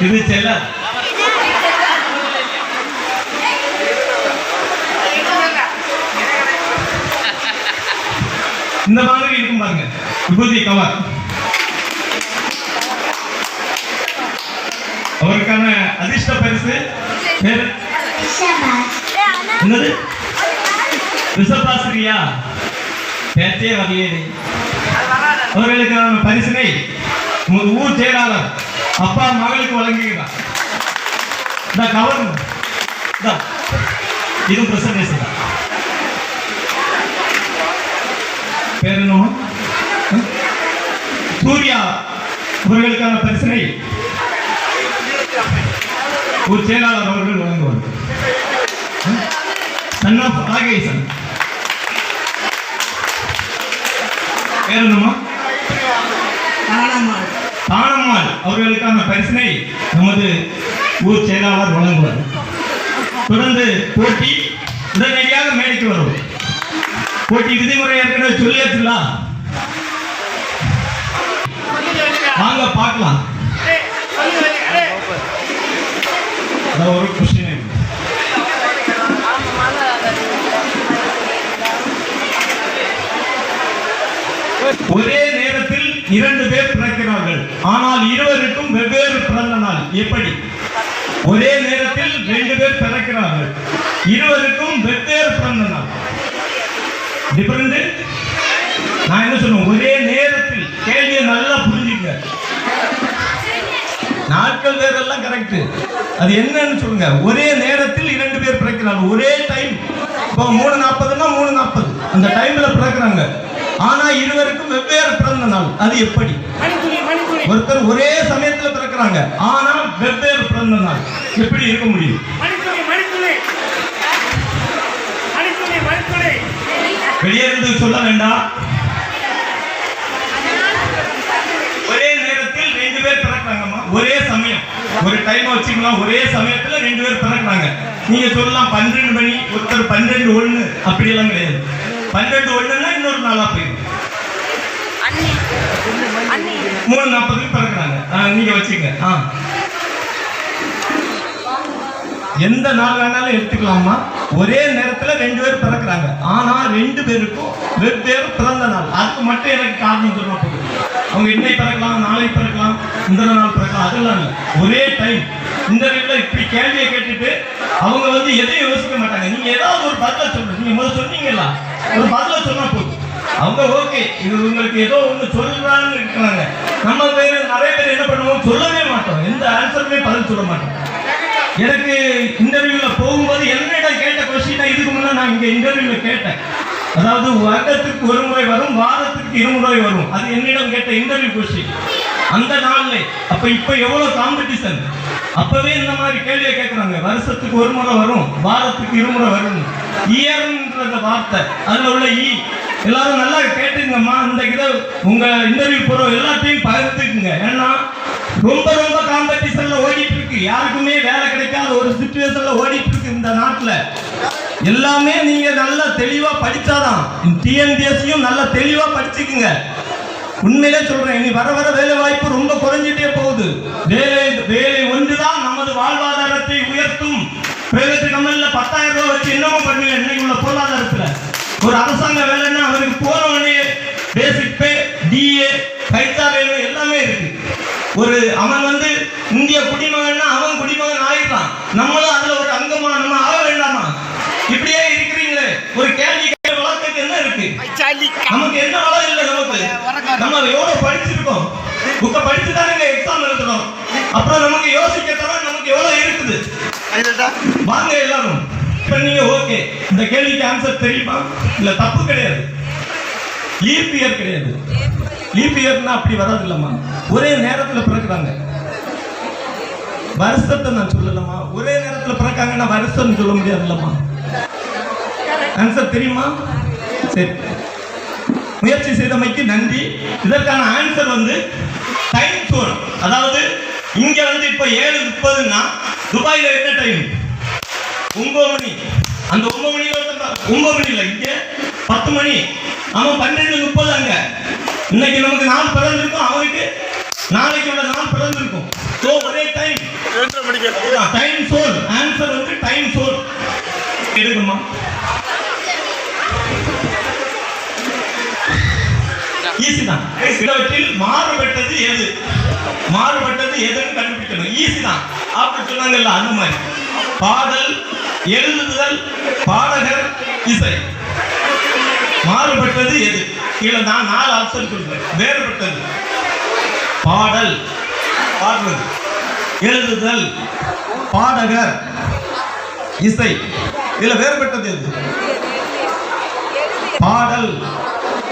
இது செல்ல இந்த மாதிரி இருக்கும் பாருங்க. விபூதி கவர் அவருக்கான அதிர்ஷ்ட பரிசு பேரு என்னது? ரிஷபாசிரியா பேச்சே வரலையே. அவர்களுக்கான பரிசினை உங்கள் ஊர் செயலாளர் அப்பா மகளுக்கு வழங்குகிறார் இந்த கவர் இது பிரசன்டேஷன் தான் பேர் என்னவா? சூர்யா அவர்களுக்கான பிரச்சனை. ஒரு செயலாளர் அவர்கள் வழங்குவார். சன் ஆஃப் ஆகேசன் பேர் என்னமா அவர்களுக்கான பரிசினை நமது ஊர் செயலாளர் வழங்குவார். தொடர்ந்து போட்டி உடனடியாக மேடைக்கு வரும். போட்டி விதிமுறை ஏற்கனவே சொல்லியாச்சுல வாங்க பார்க்கலாம். அதான் ஒரு கொஸ்டின் ஒரே நேரத்தில் இரண்டு பேர் பிறக்கிறார்கள். ஆனால் இருவருக்கும் வெவ்வேறு பிறந்த நாள். எப்படி? ஒரே நேரத்தில் ரெண்டு பேர் பிறக்கிறார்கள். இருவருக்கும் வெவ்வேறு பிறந்த நாள். டிஃபரெண்ட் நான் என்ன சொல்லுவேன் ஒரே நேரத்தில். கேள்வியை நல்லா புரிஞ்சுங்க. நாட்கள் பேரெல்லாம் கரெக்ட் அது என்னன்னு சொல்லுங்க. ஒரே நேரத்தில் இரண்டு பேர் பிறக்கிறாங்க ஒரே டைம் இப்போ மூணு நாற்பதுன்னா மூணு நாற்பது. அந்த டைம்ல பிறக்கிறாங்க. ஆனா இருவருக்கும் வெவ்வேறு பிறந்த நாள். அது எப்படி? ஒருத்தர் ஒரே சமயத்துல பிறக்கிறாங்க. ஆனா வெவ்வேறு பிறந்த நாள். எப்படி இருக்க முடியும்? வெளியே இருந்து சொல்ல வேண்டாம். ஒரே நேரத்தில் ரெண்டு பேர் பிறக்கிறாங்கம்மா. ஒரே சமயம். ஒரு டைம் வச்சுக்கலாம் ஒரே சமயத்துல ரெண்டு பேர் பிறக்கிறாங்க. நீங்க சொல்லலாம் பன்னிரெண்டு மணி ஒருத்தர் பன்னிரெண்டு ஒண்ணு. அப்படி எல்லாம் கிடையாது. பன்னிரெண்டு ஒண்ணுன்னா இன்னொரு நாளா போயிடும். மூணு நாற்பதுக்கு பிறக்கிறாங்க. நீங்க வச்சுங்க எந்த நாள் வேணாலும் எடுத்துக்கலாமா ஒரே நேரத்துல ரெண்டு பேர் பிறக்கிறாங்க. ஆனா ரெண்டு பேருக்கும் வெவ்வேறு பிறந்த நாள். அதுக்கு மட்டும் எனக்கு காரணம் சொன்னால் போதும் அவங்க இன்னைக்கு பிறக்கலாம் நாளை பிறக்கலாம் இந்த நாள் பிறக்கலாம் அதெல்லாம் இல்லை. ஒரே டைம் இந்த வீட்டில் இப்படி கேள்வியை கேட்டுட்டு அவங்க வந்து எதையும் யோசிக்க மாட்டாங்க. நீங்க ஏதாவது ஒரு பதில சொல்லுங்க நீங்க முதல்ல சொன்னீங்களா ஒரு பதில சொன்னா போதும். அவங்க ஓகே இது உங்களுக்கு ஏதோ ஒன்று சொல்றான்னு இருக்கிறாங்க நம்ம பேர் நிறைய பேர் என்ன பண்ணுவோம்? சொல்லவே மாட்டோம். எந்த ஆன்சருமே பதில் சொல்ல மாட்டோம். எனக்கு இன்டர்வியூல போகும்போது என்னிடம் கேட்ட கொஸ்டின் இதுக்கு முன்னே நான் இங்கே இன்டர்வியூல கேட்டேன். அதாவது வருடத்துக்கு ஒரு முறை வரும் வாரத்துக்கு இருமுறை வரும். அது என்னிடம் கேட்ட இன்டர்வியூ கொஸ்டின் அந்த நாள்ல. அப்ப இப்ப எவ்வளவு காம்படிஷன் அப்பவே இந்த மாதிரி கேள்வியை கேட்கறாங்க வருஷத்துக்கு ஒரு முறை வரும் வாரத்துக்கு இருமுறை வரும் இயர்ன்ற வார்த்தை. அதுல உள்ள ஈ எல்லாரும் நல்லா கேட்டுங்கம்மா. இந்த இதை உங்க இன்டர்வியூ போறோம் எல்லாத்தையும் பகிர்ந்துக்குங்க. ஏன்னா ரொம்ப ரொம்ப காம்படிஷன்ல ஓடிட்டு இருக்கு யாருக்குமே வேலை கிடைக்காத ஒரு சுச்சுவேஷன்ல ஓடிட்டு இருக்கு இந்த நாட்டுல. எல்லாமே நீங்க நல்லா தெளிவா படிச்சாதான் டிஎன்பிஎஸ்சியும் நல்லா தெளிவா படிச்சுக்குங்க. உண்மையிலே சொல்றேன் இனி வர வர வேலை வாய்ப்பு ரொம்ப குறைஞ்சிட்டே போகுது. வேலை வேலை ஒன்றுதான் நமது வாழ்வாதாரத்தை உயர்த்தும். பிரைவேட் கம்பெனில பத்தாயிரம் ரூபாய் வச்சு என்னமோ பண்ணுங்க இன்னைக்கு உள்ள பொருளாதாரத்துல. ஒரு அரசாங்க வேலைன்னா அவருக்கு போன உடனே பேசிக் பே டிஏ வேணும் எல்லாமே இருக்கு. ஒரு அவன் வந்து இந்திய குடிமகன்னா அவன் குடிமகன் ஆயிடலாம். நம்மளும் அதுல ஒரு அங்கமா நம்ம ஆக வேண்டாமா? இப்படியே இருக்கிறீங்களே. ஒரு கேள்வி வழக்குக்கு என்ன இருக்கு? நமக்கு என்ன வளம் இல்லை நமக்கு? நம்ம எவ்வளவு படிச்சிருக்கோம்? புக்க படிச்சு தானே எக்ஸாம் எழுதுறோம் அப்புறம் நமக்கு யோசிக்க தவிர நமக்கு எவ்வளவு இருக்குது? வாங்க எல்லாரும். இப்ப ஓகே இந்த கேள்விக்கு ஆன்சர் தெரியுமா? இல்ல தப்பு கிடையாது. லீப் கிடையாது. லீப் அப்படி வராது இல்லம்மா ஒரே நேரத்துல பிறக்குறாங்க. வருஷத்தை நான் சொல்லலம்மா. ஒரே நேரத்துல பிறக்காங்கன்னா வருஷம் சொல்ல முடியாது இல்லம்மா ஆன்சர் தெரியுமா? சரி. முயற்சி செய்தமைக்கு நன்றி. இதற்கான ஆன்சர் வந்து டைம் சோன் அதாவது இங்க வந்து இப்ப ஏழு முப்பதுன்னா துபாயில என்ன டைம் ஒன்பது மணி. அந்த ஒன்பது ஒருத்தன் ஒன்பது மணி இல்ல இங்க பத்து மணி. அவன் பன்னெண்டு முப்பது அங்க. இன்னைக்கு நமக்கு நாள் பிறந்திருக்கும் அவனுக்கு நாளைக்கோட நாள் பிறந்திருக்கும் ஸோ ஒரே டைம் டைம் சோல். ஆன்சர் வந்து டைம் சோல். எடுக்குமா ஈஸி தான். சிலவற்றில் மாறுபட்டது எது? மாறுபட்டது எதுன்னு கண்டுபிடிக்கணும். ஈஸி தான். அப்படி சொன்னாங்கல்ல அந்த மாதிரி. பாடல் எழுதுதல் பாடகர் இசை. மாறுபட்டது எது? கீழே நான் நாலு ஆப்ஷன் சொல்றேன். வேறுபட்டது. பாடல் பாடுறது எழுதுதல் பாடகர் இசை. இதுல வேறுபட்டது எது? பாடல்.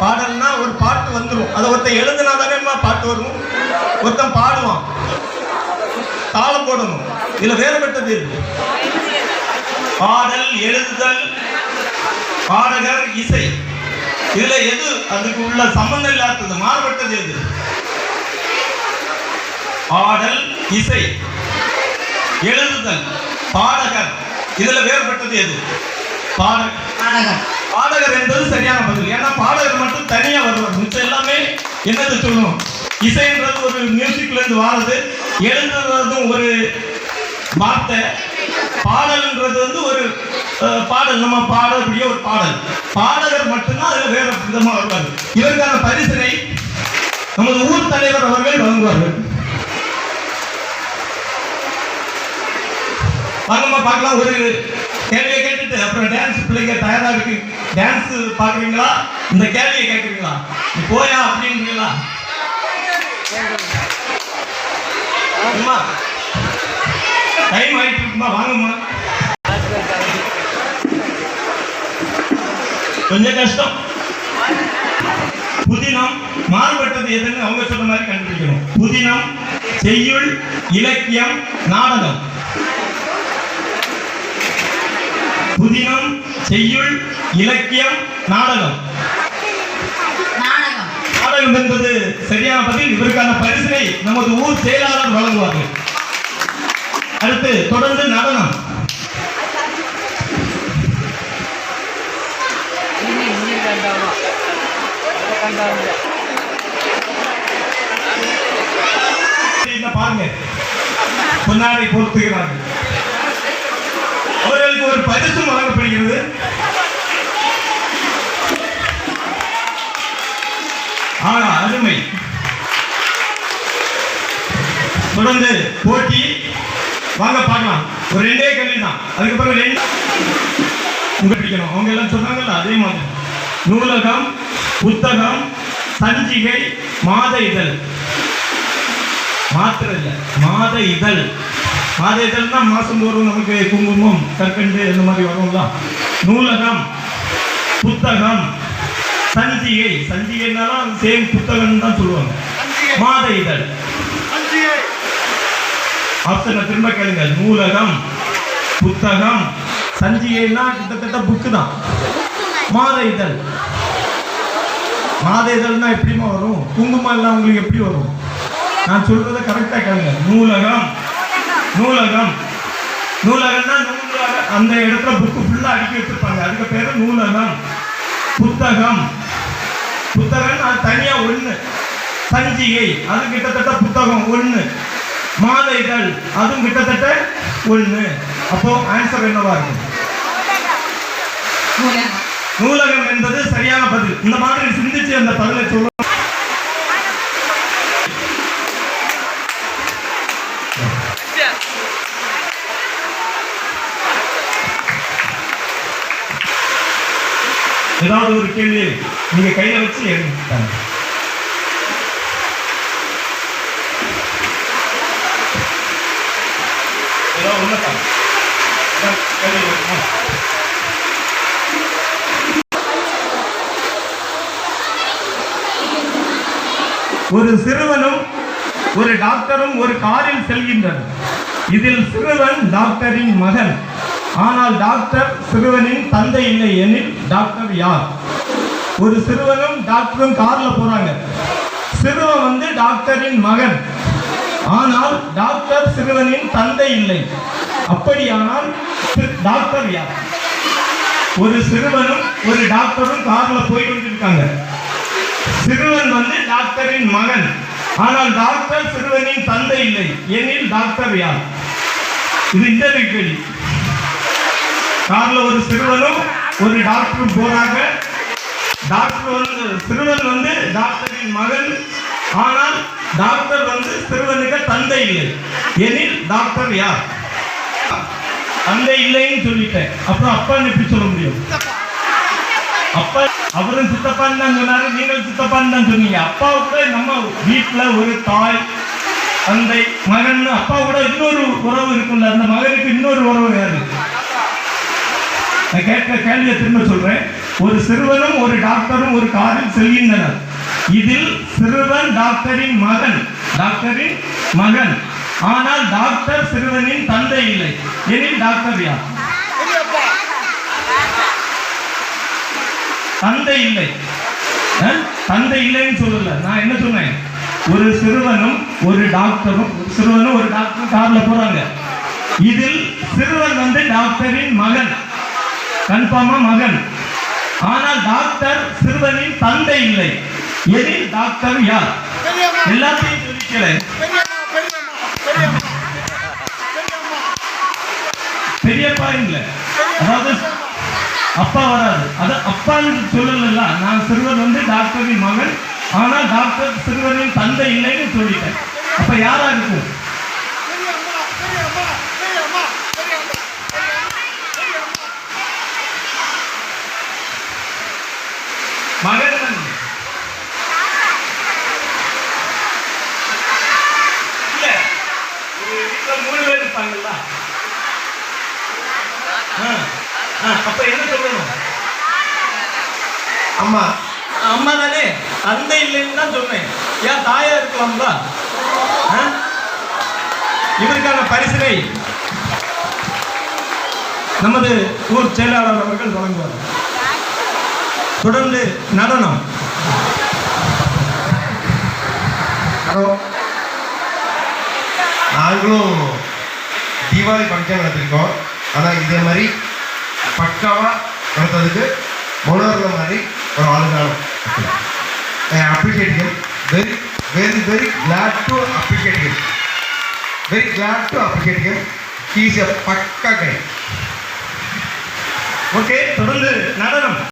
பாடல்னா ஒரு பாட்டு வந்துடும் அதை ஒருத்தன் எழுதுனா தானே பாட்டு வரும்? ஒருத்தன் பாடுவான். தாளம் போடணும். இதுல வேறுபட்டது எது? பாடல் எழுதுதல் பாடகர் இசை. இதுல எது? அதுக்கு உள்ள சம்பந்தம் இல்லாதது மாறுபட்டது எது? பாடல் இசை. எழுதுதல் பாடகர். இதுல வேறுபட்டது எது? பாடகர். பாடகர் என்பது சரியான பதில். ஏன்னா பாடகர் மட்டும் தனியா வருவார். மிச்சம் எல்லாமே என்னது சொல்லணும்? இசைன்றது ஒரு மியூசிக்ல இருந்து வாரது. எழுதுறதும் ஒரு வார்த்தை. பாடல்ன்றது வந்து ஒரு பாடல். நம்ம பாடக்கூடிய ஒரு பாடல். பாடகர் மட்டும்தான் அதில் வேற விதமாக வருவார் இதற்கான பரிசனை நமது ஊர் தலைவர் அவர்கள் வழங்குவார்கள். வாங்கம்மா பார்க்கலாம். ஒரு கேள்வியை கேட்டுட்டு அப்புறம் டான்ஸ் பிள்ளைங்க தயாரா இருக்கு. டான்ஸ் பாக்குறீங்களா இந்த கேள்வியை கேட்குறீங்களா? போயா அப்படின்றீங்களா? அம்மா டைம் ஆயிட்டு இருக்குமா? வாங்கம்மா. கொஞ்சம் கஷ்டம். புதினம் மாறுபட்டது எதுன்னு அவங்க சொன்ன மாதிரி கண்டுபிடிக்கணும். புதினம் செய்யுள் இலக்கியம் நாடகம். புதினம் செய்யுள் இலக்கியம் நாடகம். நாடகம். நாடகம் என்பது சரியான பதில். இதற்கான பரிசினை நமது ஊர் செயலாளர் வழங்குவார்கள். அடுத்து தொடர்ந்து நடனம். பாருங்க. பொன்னாடை பொருத்துகிறார்கள் அவர்களுக்கு ஒரு பரிசு வழங்கப்படுகிறது. ஆனா அருமை. தொடர்ந்து போட்டி. வாங்க பார்க்கலாம் ஒரு ரெண்டே கேள்வி தான். அதுக்கப்புறம் ரெண்டு உங்க பிடிக்கணும் அவங்க எல்லாம் சொன்னாங்கல்ல அதே மாதிரி. நூலகம் புத்தகம் சஞ்சிகை மாத இதழ். மாத்திரம் இல்லை மாத இதழ். மாத இதழ்னா மாசந்தோறும் நமக்கு குங்குமம் கற்கண்டு இந்த மாதிரி வரும்ல. நூலகம் புத்தகம் சஞ்சிகை. சஞ்சிகைனாலும் சேம் புத்தகம் தான் சொல்லுவாங்க. மாத இதழ். ஆப்ஷனை திரும்ப கேளுங்க. நூலகம் புத்தகம் சஞ்சிகைனா கிட்டத்தட்ட புக்கு தான். மாத இதழ். மாத இதழ்னா எப்படிமா வரும்? குங்குமம் எல்லாம் உங்களுக்கு எப்படி வரும்? நான் சொல்றதை கரெக்டா கேளுங்க. நூலகம் நூலகம். நூலகம்னா நூலகம் அந்த இடத்துல புக்கு ஃபுல்லா அடுக்கி வச்சிருப்பாங்க. அதுக்கு பேரு நூலகம் புத்தகம். புத்தகம் அது தனியா ஒண்ணு. சஞ்சிகை அது கிட்டத்தட்ட புத்தகம் ஒண்ணு. மாத இதழ் அதுவும் கிட்டத்தட்ட ஒண்ணு. அப்போ ஆன்சர் என்னவா இருக்கும் நூலகம் என்பது சரியான பதில். இந்த மாதிரி சிந்திச்சு அந்த பதிலை சொல்ல ஏதாவது ஒரு கேள்வி நீங்க கையில வச்சு எழுதிட்டாங்க ஏதாவது ஒண்ணுதா ஏதாவது கேள்வி இருக்குமா? ஒரு சிறுவனும் ஒரு டாக்டரும் ஒரு காரில் செல்கின்றனர். இதில் சிறுவன் டாக்டரின் மகன். ஆனால் டாக்டர் சிறுவனின் தந்தை இல்லை எனில் டாக்டர் யார்? ஒரு சிறுவனும் டாக்டரும் கார்ல போறாங்க. சிறுவன் வந்து டாக்டரின் மகன். ஆனால் டாக்டர் சிறுவனின் தந்தை இல்லை. அப்படியானால் டாக்டர் யார்? ஒரு சிறுவனும் ஒரு டாக்டரும் கார்ல போய் கொண்டிருக்காங்க. சிறுவன் வந்து டாக்டரின் மகன். ஆனால் டாக்டர் சிறுவனின் தந்தை இல்லை. எனில் டாக்டர் யார்? இது இன்டர்வியூ கேள்வி. கார்ல ஒரு சிறுவனும் ஒரு டாக்டரும் போறாங்க. டாக்டர் வந்து சிறுவன் வந்து டாக்டரின் மகன். ஆனால் டாக்டர் வந்து சிறுவனுக்கு தந்தை இல்லை. எனில் டாக்டர் யார்? தந்தை இல்லைன்னு சொல்லிட்டேன். அப்புறம் அப்பான்னு எப்படி சொல்ல முடியும்? அப்பா அவரும் சித்தப்பான்னு தான் சொன்னாரு நீங்களும் சித்தப்பான்னு தான் சொன்னீங்க. அப்பா கூட நம்ம வீட்டுல ஒரு தாய் தந்தை மகன் அப்பா கூட இன்னொரு உறவு இருக்குல்ல அந்த மகனுக்கு இன்னொரு உறவு யாரு நான் கேட்க கேள்வியை திரும்ப சொல்றேன். ஒரு சிறுவனும் ஒரு டாக்டரும் ஒரு காரில் செல்கின்றனர். இதில் சிறுவன் டாக்டரின் மகன் டாக்டரின் மகன். ஆனால் டாக்டர் சிறுவனின் தந்தை இல்லை. எனில் டாக்டர் யார்? தந்தை இல்லை. தந்தை இல்லைன்னு சொல்லல. நான் என்ன சொன்னேன்? ஒரு சிறுவனும் ஒரு டாக்டரும் ஒரு சிறுவனும் ஒரு டாக்டரும் கார்ல போறாங்க. இதில் சிறுவன் வந்து டாக்டரின் மகன். கன்ஃபார்மா மகன். ஆனால் டாக்டர் சிறுவனின் தந்தை இல்லை. எதில் டாக்டர் யார்? எல்லாத்தையும் சொல்லிக்கிறேன் பெரியப்பா இல்லை. அதாவது அப்பா வராது அது அப்பான்னு சொல்லல நான் சிறுவன் வந்து டாக்டரின் மகன் ஆனா டாக்டர் சிறுவனின் தந்தை இல்லைன்னு சொல்லிட்டேன். அப்ப யாரா இருக்கும் மகன் மூணு பேர் இருப்பாங்கல்ல? அப்ப என்ன சொல்லணும்? அம்மா. அம்மா தானே தந்தை இல்லைன்னு தான் சொன்னேன். ஏன் தாயா இருக்கலாம்ல? இவருக்கான பரிசினை நமது ஊர் செயலாளர் அவர்கள் வழங்குவார். தொடர்ந்து நடனம். ஹலோ நாங்களும் தீபாவளி ஃபங்க்ஷன் நடத்திருக்கோம். ஆனால் இதே மாதிரி பக்காவாக நடத்துறதுக்கு மனோரமா மாதிரி ஒரு ஆளுதான் appreciate very very very glad to appreciate him very glad to appreciate him he's a பக்கா கை ஓகே தொடர்ந்து நடனம்.